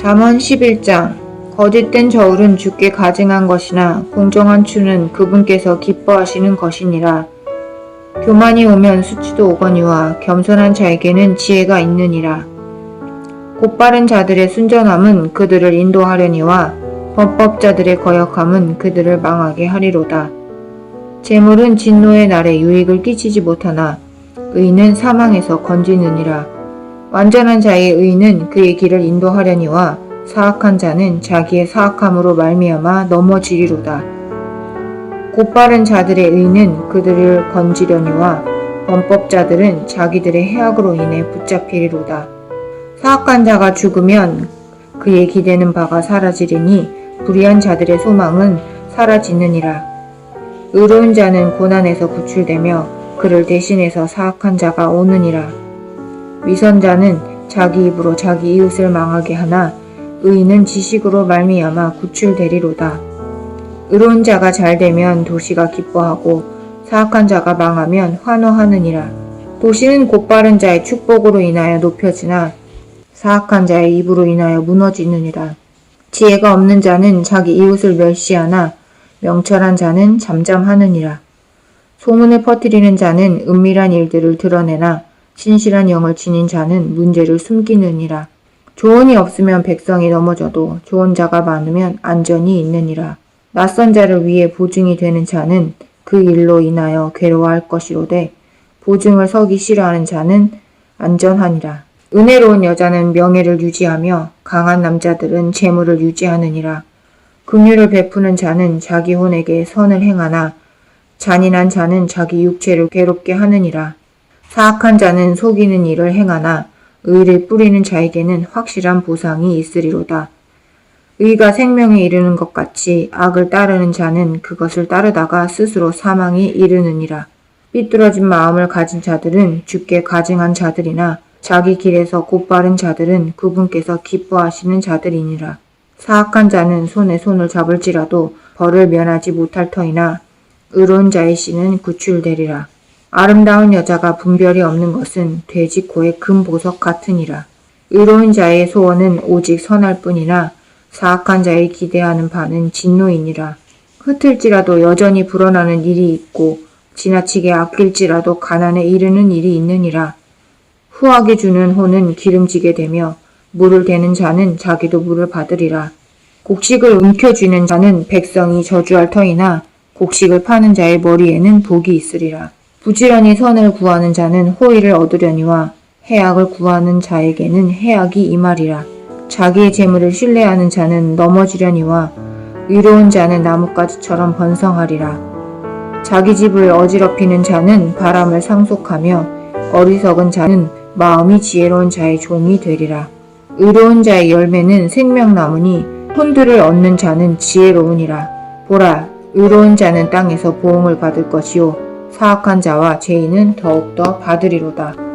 잠언 11장 거짓된 저울은 주께 가증한 것이나 공정한 추는 그분께서 기뻐하시는 것이니라. 교만이 오면 수치도 오거니와 겸손한 자에게는 지혜가 있느니라. 곧바른 자들의 순전함은 그들을 인도하려니와 범법자들의 거역함은 그들을 망하게 하리로다. 재물은 진노의 날에 유익을 끼치지 못하나 의는 사망에서 건지느니라. 완전한 자의 의는 그의 길을 인도하려니와 사악한 자는 자기의 사악함으로 말미암아 넘어지리로다. 곧바른 자들의 의는 그들을 건지려니와 범법자들은 자기들의 해악으로 인해 붙잡히리로다. 사악한 자가 죽으면 그의 기대는 바가 사라지리니 불의한 자들의 소망은 사라지느니라. 의로운 자는 고난에서 구출되며 그를 대신해서 사악한 자가 오느니라. 위선자는 자기 입으로 자기 이웃을 망하게 하나 의인은 지식으로 말미암아 구출되리로다. 의로운 자가 잘 되면 도시가 기뻐하고 사악한 자가 망하면 환호하느니라. 도시는 곧바른 자의 축복으로 인하여 높여지나 사악한 자의 입으로 인하여 무너지느니라. 지혜가 없는 자는 자기 이웃을 멸시하나 명철한 자는 잠잠하느니라. 소문을 퍼뜨리는 자는 은밀한 일들을 드러내나 신실한 영을 지닌 자는 문제를 숨기느니라. 조언이 없으면 백성이 넘어져도 좋은 자가 많으면 안전이 있느니라. 낯선 자를 위해 보증이 되는 자는 그 일로 인하여 괴로워할 것이로되 보증을 서기 싫어하는 자는 안전하니라. 은혜로운 여자는 명예를 유지하며 강한 남자들은 재물을 유지하느니라. 긍휼을 베푸는 자는 자기 혼에게 선을 행하나 잔인한 자는 자기 육체를 괴롭게 하느니라. 사악한 자는 속이는 일을 행하나 의를 뿌리는 자에게는 확실한 보상이 있으리로다. 의가 생명에 이르는 것 같이 악을 따르는 자는 그것을 따르다가 스스로 사망에 이르느니라. 삐뚤어진 마음을 가진 자들은 주께 가증한 자들이나 자기 길에서 곧바른 자들은 그분께서 기뻐하시는 자들이니라. 사악한 자는 손에 손을 잡을지라도 벌을 면하지 못할 터이나 의로운 자의 씨는 구출되리라. 아름다운 여자가 분별이 없는 것은 돼지코의 금보석 같으니라. 의로운 자의 소원은 오직 선할 뿐이나 사악한 자의 기대하는 바는 진노이니라. 흩을지라도 여전히 불어나는 일이 있고 지나치게 아낄지라도 가난에 이르는 일이 있느니라. 후하게 주는 호는 기름지게 되며 물을 대는 자는 자기도 물을 받으리라. 곡식을 움켜쥐는 자는 백성이 저주할 터이나 곡식을 파는 자의 머리에는 복이 있으리라. 부지런히 선을 구하는 자는 호의를 얻으려니와 해악을 구하는 자에게는 해악이 임하리라. 자기의 재물을 신뢰하는 자는 넘어지려니와 의로운 자는 나뭇가지처럼 번성하리라. 자기 집을 어지럽히는 자는 바람을 상속하며 어리석은 자는 마음이 지혜로운 자의 종이 되리라. 의로운 자의 열매는 생명나무니 혼들을 얻는 자는 지혜로우니라. 보라, 의로운 자는 땅에서 보응을 받을 것이요 사악한 자와 죄인은 더욱더 받으리로다.